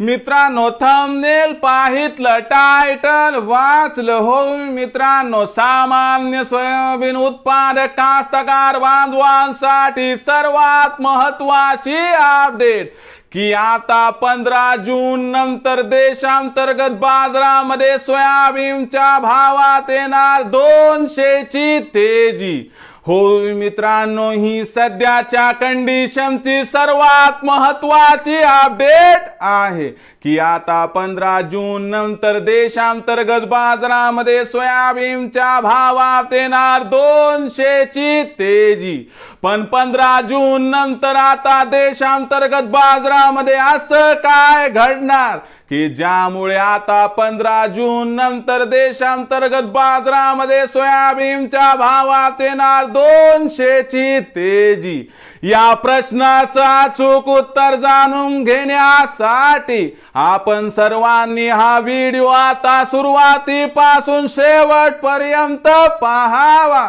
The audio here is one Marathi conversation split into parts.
मित्रांनो थंबनेल पाहितलं टायटल वाचलं हो मित्रांनो सामान्य सोयाबीन उत्पादक कास्तकार बांधवांसाठी सर्वात महत्वाची अपडेट की आता पंधरा जून नंतर देशांतर्गत बाजारामध्ये सोयाबीनच्या भावात येणार दोनशेची तेजी. होय मित्रांनो ही सध्याच्या कंडिशनची सर्वात महत्वाची अपडेट आहे की आता पंधरा जून नंतर देशांतर्गत बाजारामध्ये सोयाबीनच्या भावात येणार दोनशेची तेजी. पण पंधरा जून नंतर आता देशांतर्गत बाजारामध्ये असं काय घडणार? की ज्यामुळे आता पंधरा जून नंतर देशांतर्गत बाजारामध्ये सोयाबीनच्या भावात येणार दोनशेची तेजी. या प्रश्नाचा अचूक उत्तर जाणून घेण्यासाठी आपण सर्वांनी हा व्हिडिओ आता सुरुवातीपासून शेवटपर्यंत पाहावा.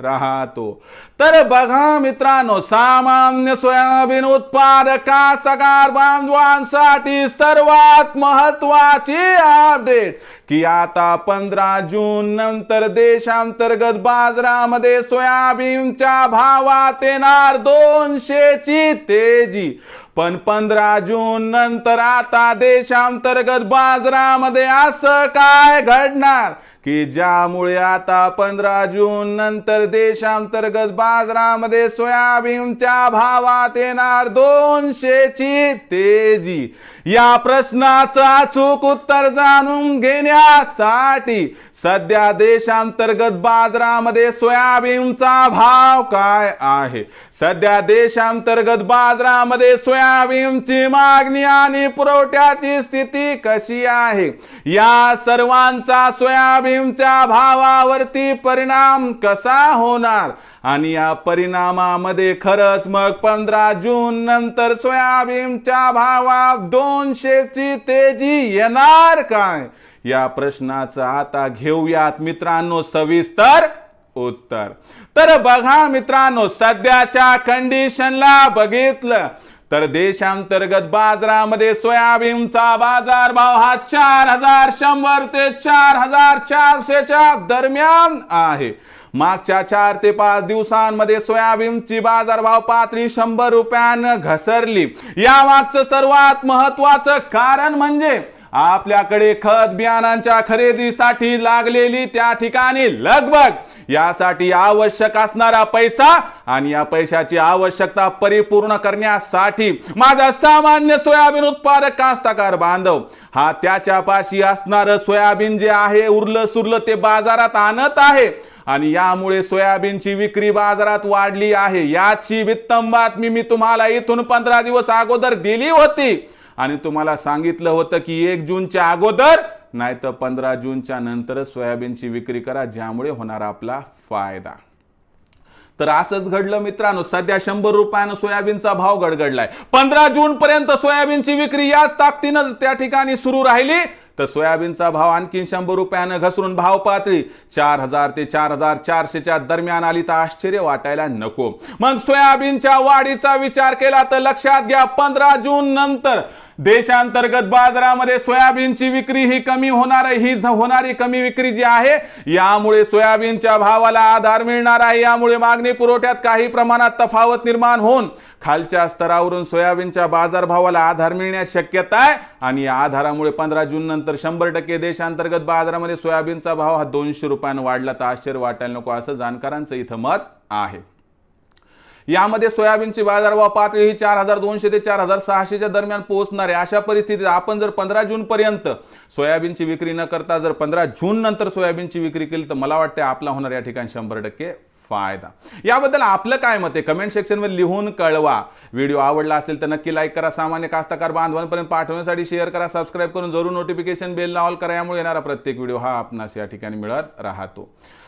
राहतो. तर बघा मित्रांनो सामान्य सोयाबीन उत्पादका सगार बांधवांसाठी सर्वात महत्वाची अपडेट की आता पंधरा जून नंतर देशांतर्गत बाजारामध्ये सोयाबीनच्या भावात येणार दोनशेची तेजी. पण पंधरा जून नंतर आता देशांतर्गत बाजारामध्ये असं काय घडणार? की ज्यामुळे आता पंधरा जून नंतर देशांतर्गत बाजारामध्ये सोयाबीनच्या भावात येणार दोनशेची तेजी. या प्रश्नाचं अचूक उत्तर जाणून घेण्यासाठी सध्या देशांतर्गत बाजारामध्ये सोयाबीनचा भाव काय आहे? सध्या देशांतर्गत बाजारामध्ये सोयाबीनची मागणी आणि पुरवठ्याची स्थिती कशी आहे? या सर्वांचा सोयाबीन सोयाबीनच्या भावावरती परिणाम कसा होणार? आणि या परिणामामध्ये खरंच मग पंधरा जून नंतर सोयाबीनच्या भावात दोनशेची तेजी येणार काय? या प्रश्नाचं आता घेऊयात मित्रांनो सविस्तर उत्तर. तर बघा मित्रांनो सध्याच्या कंडिशनला बघितलं तर देशांतर्गत बाजारामध्ये सोयाबीनचा बाजार भाव हा चार हजार शंभर ते चार हजार चारशेच्या दरम्यान आहे. मागच्या चार ते पाच दिवसांमध्ये सोयाबीनची बाजारभाव पातळी शंभर रुपयानं घसरली. या मागचं सर्वात महत्वाचं कारण म्हणजे आपल्याकडे खत बियाणांच्या खरेदीसाठी लागलेली त्या ठिकाणी लगभग यासाठी आवश्यक असणारा पैसा आणि या पैशाची आवश्यकता परिपूर्ण करण्यासाठी माझा सामान्य सोयाबीन उत्पादक कास्तकार बांधव हा त्याच्यापाशी असणार सोयाबीन जे आहे उरलं सुरलं ते बाजारात आणत आहे. आणि यामुळे सोयाबीनची विक्री बाजारात वाढली आहे. याची वित्तम बातमी मी तुम्हाला इथून पंधरा दिवस अगोदर दिली होती. आणि तुम्हाला सांगितलं होतं की एक जूनच्या अगोदर नाहीतर पंधरा जूनच्या नंतरच सोयाबीनची विक्री करा ज्यामुळे होणार आपला फायदा. तर असंच घडलं मित्रांनो सध्या शंभर रुपयानं सोयाबीनचा भाव गडगडलाय. पंधरा जून पर्यंत सोयाबीनची विक्री याच ताकदीनं त्या ठिकाणी सुरू राहिली तर सोयाबीनचा भाव आणखी शंभर रुपयानं घसरून भाव पातळी. चार हजार ते चार हजार चारशेच्या दरम्यान आली तर आश्चर्य वाटायला नको. मग सोयाबीनच्या वाढीचा विचार केला तर लक्षात घ्या पंधरा जून नंतर देशांतर्गत बाजारामध्ये सोयाबीनची विक्री ही कमी होणार आहे ही होणारी कमी विक्री जी आहे यामुळे सोयाबीनच्या भावाला आधार मिळणार आहे. यामुळे मागणी पुरवठ्यात काही प्रमाणात तफावत निर्माण होऊन खालच्या स्तरावरून सोयाबीनच्या बाजारभावाला आधार मिळण्यास शक्यता आहे. आणि या आधारामुळे पंधरा जून नंतर शंभर टक्के देशांतर्गत बाजारामध्ये सोयाबीनचा भाव हा दोनशे रुपयानं वाढला. तर आश्चर्य वाटायला नको असं जाणकारांचं इथं मत आहे. यामध्ये सोयाबीनची बाजारभाव पातळी ही चार हजार दोनशे ते चार हजार सहाशेच्या दरम्यान पोहोचणार आहे. अशा परिस्थितीत आपण जर पंधरा जून पर्यंत सोयाबीनची विक्री न करता जर पंधरा जून नंतर सोयाबीनची विक्री केली तर मला वाटतं आपला होणार या ठिकाणी शंभर टक्के फायदा. याबद्दल आपलं काय मत आहे? कमेंट सेक्शनवर लिहून कळवा. व्हिडिओ आवडला असेल तर नक्की लाईक करा. सामान्य कास्तकार बांधवांपर्यंत पाठवण्यासाठी शेअर करा. सबस्क्राईब करून जरूर नोटिफिकेशन बेल ऑल करा. यामुळे येणारा प्रत्येक व्हिडिओ हा आपणास या ठिकाणी मिळत राहतो.